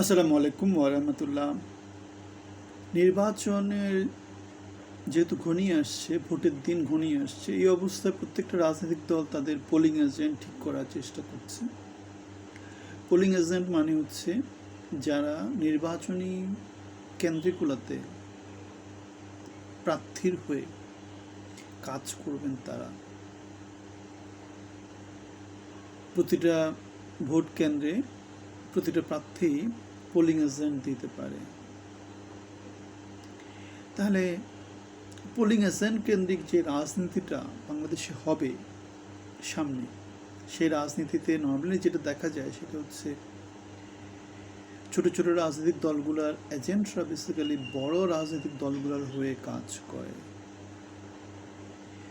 আসসালামু আলাইকুম ওরহামতুল্লাহ নির্বাচনের যেহেতু ঘনিয়ে আসছে, ভোটের দিন ঘনিয়ে আসছে, এই অবস্থায় প্রত্যেকটা রাজনৈতিক দল তাদের পোলিং এজেন্ট ঠিক করার চেষ্টা করছে। পোলিং এজেন্ট মানে হচ্ছে যারা নির্বাচনী কেন্দ্রগুলোতে প্রার্থীর হয়ে কাজ করবেন তারা। প্রতিটা ভোট কেন্দ্রে প্রতিটা প্রার্থী পোলিং এজেন্ট দিতে পারে। তাহলে পোলিং এজেন্ট কেন্দ্রিক যে রাজনীতিটা বাংলাদেশে হবে সামনে, সেই রাজনীতিতে নর্মালি যেটা দেখা যায় সেটা হচ্ছে ছোট ছোট রাজনৈতিক দলগুলোর এজেন্টরা বেসিক্যালি বড় রাজনৈতিক দলগুলোর হয়ে কাজ করে।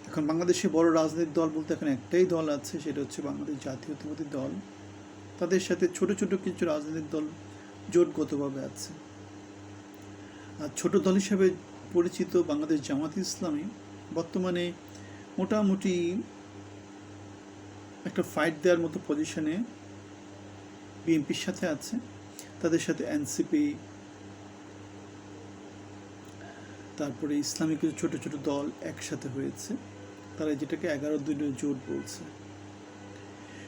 এখন বাংলাদেশে বড় রাজনৈতিক দল বলতে এখন একটাই দল আছে, সেটা হচ্ছে বাংলাদেশ জাতীয়তাবাদী দল। তাদের সাথে ছোট ছোট কিছু রাজনৈতিক দল জোটগতভাবে আছে। আর ছোট দল হিসাবে পরিচিত বাংলাদেশ জামাত ইসলামী বর্তমানে মোটামুটি একটা ফাইট দেওয়ার মতো পজিশনে বিএনপির সাথে আছে। তাদের সাথে এনসিপি তারপরে ইসলামিক কিছু ছোট ছোট দল একসাথে হয়েছে। তারা যেটাকে এগারো দিনের জোট বলছে।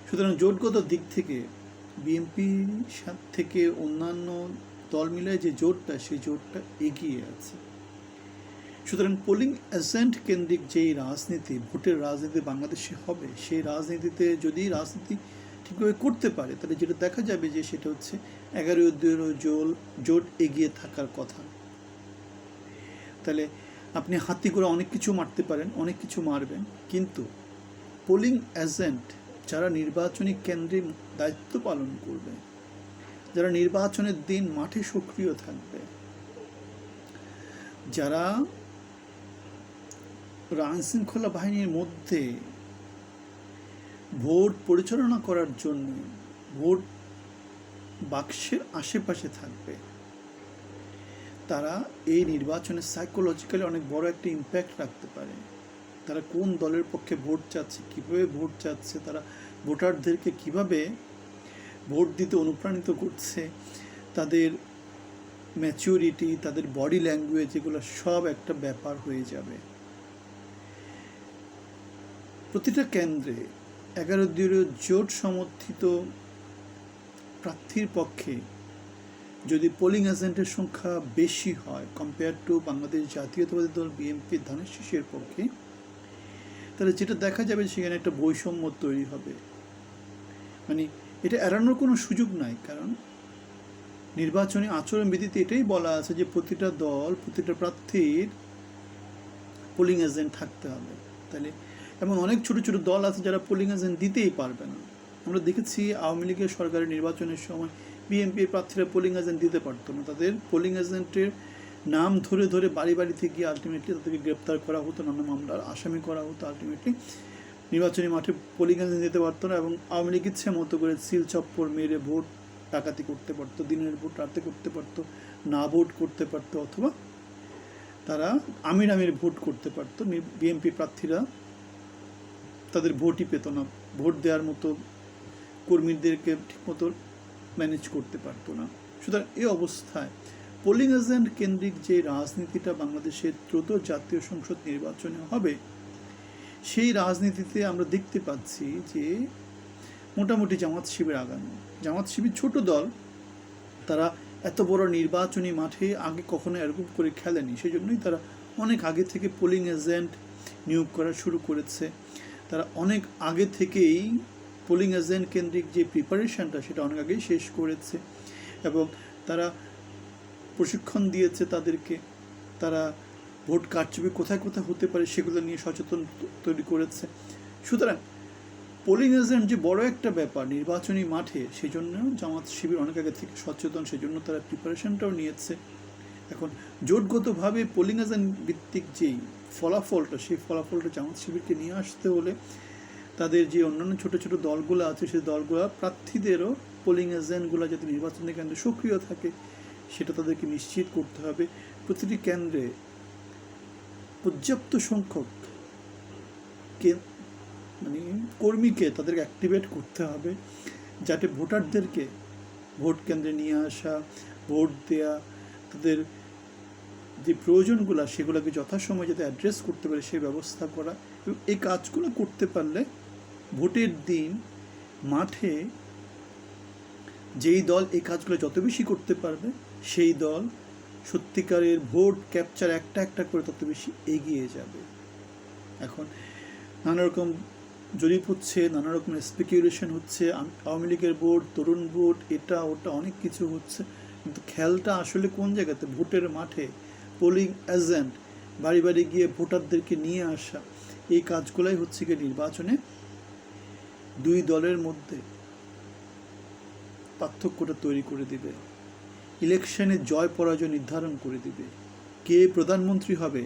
সুতরাং জোটগত দিক থেকে বিএনপির থেকে অন্যান্য দল মিলে যে জোটটা, সেই জোটটা এগিয়ে আছে। সুতরাং পোলিং এজেন্ট কেন্দ্রিক যেই রাজনীতি, ভোটের রাজনীতি বাংলাদেশে হবে, সেই রাজনীতিতে যদি রাজনীতি ঠিকভাবে করতে পারে, তাহলে যেটা দেখা যাবে যে সেটা হচ্ছে এগারো দুয়েরো জোল জোট এগিয়ে থাকার কথা। তাহলে আপনি হাতি করে অনেক কিছু মারতে পারেন, অনেক কিছু মারবেন, কিন্তু পোলিং এজেন্ট যারা নির্বাচনী কেন্দ্রে দায়িত্ব পালন করবে, যারা নির্বাচনের দিন মাঠে সক্রিয় থাকবে, যারা আইন শৃঙ্খলা বাহিনীর মধ্যে ভোট পরিচালনা করার জন্য ভোট বাক্সের আশেপাশে থাকবে, তারা এই নির্বাচনে সাইকোলজিক্যালি অনেক বড় একটা ইম্প্যাক্ট রাখতে পারে। তারা কোন দলের পক্ষে ভোট চাচ্ছে, কীভাবে ভোট চাচ্ছে, তারা ভোটারদেরকে কীভাবে ভোট দিতে অনুপ্রাণিত করছে, তাদের ম্যাচিউরিটি তাদের বডি ল্যাঙ্গুয়েজ এগুলো সব একটা ব্যাপার হয়ে যাবে। প্রতিটা কেন্দ্রে এগারো দিনের জোট সমর্থিত প্রার্থীর পক্ষে যদি পোলিং এজেন্টের সংখ্যা বেশি হয় কম্পেয়ার টু বাংলাদেশ জাতীয়তাবাদী দল বিএনপি ধানের শীষের পক্ষে তাহলে যেটা দেখা যাবে সেখানে একটা বৈষম্য তৈরি হবে। মানে এটা এড়ানোর কোনো সুযোগ নাই, কারণ নির্বাচনী আচরণবিধিতে এটাই বলা আছে যে প্রতিটা দল, প্রতিটা প্রার্থীর পোলিং এজেন্ট থাকতে হবে। তাহলে এমন অনেক ছোট ছোট দল আছে যারা পোলিং এজেন্ট দিতেই পারবে না। আমরা দেখেছি আওয়ামী লীগের সরকারের নির্বাচনের সময় বিএনপির প্রার্থীরা পোলিং এজেন্ট দিতে পারতো না। তাদের পোলিং এজেন্টের নাম ধরে ধরে বাড়ি বাড়িতে গিয়ে আলটিমেটলি তাদেরকে গ্রেপ্তার করা হতো, নানা মামলার আসামি করা হতো আলটিমেটলি নির্বাচনী মাঠে পোলিং দিতে পারতো না এবং আওয়ামী লীগ ইচ্ছে মতো করে সিল চপ্পর মেরে ভোট ডাকাতি করতে পারতো, দিনের ভোট রাতে করতে পারতো, না ভোট করতে পারতো অথবা তারা আমির আমির ভোট করতে পারতো। বিএনপি প্রার্থীরা তাদের ভোটই পেত না, ভোট দেওয়ার মতো কর্মীদেরকে ঠিকমতো ম্যানেজ করতে পারতো না। সুতরাং এই অবস্থায় পোলিং এজেন্ট কেন্দ্রিক যে রাজনীতিটা বাংলাদেশের ত্রোত জাতীয় সংসদ নির্বাচনে হবে, সেই রাজনীতিতে আমরা দেখতে পাচ্ছি যে মোটামুটি জামাত শিবির আগানো। জামাত শিবির ছোট দল, তারা এত বড় নির্বাচনী মাঠে আগে কখনো এরকম করে খেলেনি সেই জন্যই তারা অনেক আগে থেকে পোলিং এজেন্ট নিয়োগ করা শুরু করেছে। তারা অনেক আগে থেকেই পোলিং এজেন্ট কেন্দ্রিক যে প্রিপারেশনটা সেটা অনেক আগেই শেষ করেছে এবং তারা প্রশিক্ষণ দিয়েছে তাদেরকে, তারা ভোট কারচুপি কোথায় কোথায় হতে পারে সেগুলো নিয়ে সচেতন তৈরি করেছে। সুতরাং পোলিং এজেন্ট যে বড় একটা ব্যাপার নির্বাচনী মাঠে সেই জন্য জামাত শিবির অনেক আগে থেকে সচেতন সেই জন্য তারা প্রিপারেশনটাও নিয়েছে। এখন জোটগতভাবে পোলিং এজেন্ট ভিত্তিক যেই ফলাফলটা, সেই ফলাফলটা জামাত শিবিরকে নিয়ে আসতে হলে তাদের যে অন্যান্য ছোট ছোট দলগুলো আছে, সেই দলগুলো প্রার্থীদেরও পোলিং এজেন্টগুলো যাতে নির্বাচনী কেন্দ্রে সক্রিয় থাকে সেটা তাদেরকে নিশ্চিত করতে হবে। প্রতিটি কেন্দ্রে পর্যাপ্ত সংখ্যক মানে কর্মীকে তাদেরকে অ্যাক্টিভেট করতে হবে, যাতে ভোটারদেরকে ভোট কেন্দ্রে নিয়ে আসা, ভোট দেয়া, তাদের যে প্রয়োজনগুলো সেগুলোকে যথাসময়ে যাতে অ্যাড্রেস করতে পারে সেই ব্যবস্থা করা এবং এই কাজগুলো করতে পারলে ভোটের দিন মাঠে যেই দল এই কাজগুলো যত বেশি করতে পারবে, সেই দল সত্যিকারের ভোট ক্যাপচার একটা একটা করে তত বেশি এগিয়ে যাবে। এখন নানা রকম জরিপ হচ্ছে, নানা রকম স্পেকুলেশন হচ্ছে আওয়ামী লীগের ভোট, তরুণ ভোট, এটা, ওটা, অনেক কিছু হচ্ছে। কিন্তু খেলটা আসলে কোন জায়গাতে? ভোটের মাঠে। পোলিং এজেন্ট বাড়ি বাড়ি গিয়ে ভোটারদেরকে নিয়ে আসা, এই কাজগুলাই হচ্ছে গিয়ে নির্বাচনে দুই দলের মধ্যে পার্থক্যটা তৈরি করে দিবে। ইলেকশনে জয় পরাজয় নির্ধারণ করে দিবে। কে প্রধানমন্ত্রী হবে?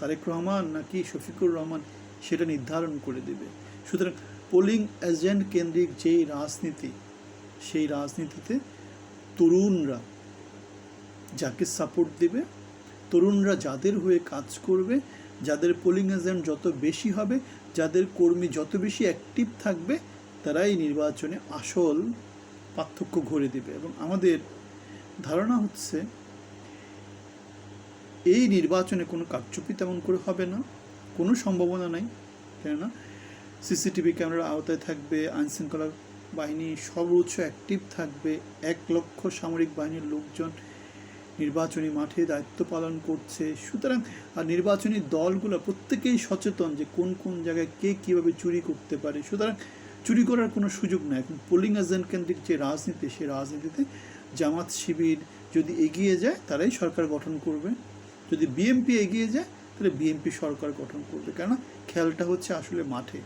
তারেক রহমান নাকি শফিকুর রহমান? সেটা নির্ধারণ করে দেবে। সুতরাং পোলিং এজেন্ট কেন্দ্রিক যেই রাজনীতি, সেই রাজনীতিতে তরুণরা যাকে সাপোর্ট দেবে, তরুণরা যাদের হয়ে কাজ করবে, যাদের পোলিং এজেন্ট যত বেশি হবে, যাদের কর্মী যত বেশি অ্যাক্টিভ থাকবে, তারাই নির্বাচনে আসল পার্থক্য ঘরে দেবে। এবং আমাদের ধারণা হচ্ছে, এই নির্বাচনে কোনো কারচুপি তেমন করে হবে না, কোনো সম্ভাবনা নাই, কেননা সিসিটিভি ক্যামেরার আওতায় থাকবে, আইনশৃঙ্খলা বাহিনী সর্বোচ্চ অ্যাক্টিভ থাকবে, এক লক্ষ সামরিক বাহিনীর লোকজন নির্বাচনী মাঠে দায়িত্ব পালন করছে। সুতরাং আর নির্বাচনী দলগুলো প্রত্যেকেই সচেতন যে কোন কোন জায়গায় কে কীভাবে চুরি করতে পারে। সুতরাং চুরি করার কোনো সুযোগ নাই। এখন পোলিং এজেন্ট কেন্দ্রিক যে রাজনীতি, সেই রাজনীতিতে জামাত শিবির যদি এগিয়ে যায়, তারাই সরকার গঠন করবে। যদি বিএমপি এগিয়ে যায়, তাহলে বিএমপি সরকার গঠন করবে। কেননা খেয়ালটা হচ্ছে আসলে মাঠে।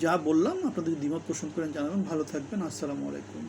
যা বললাম, আপনাদের দ্বিমত পোষণ করেন, জানাবেন। ভালো থাকবেন। আসসালামু আলাইকুম।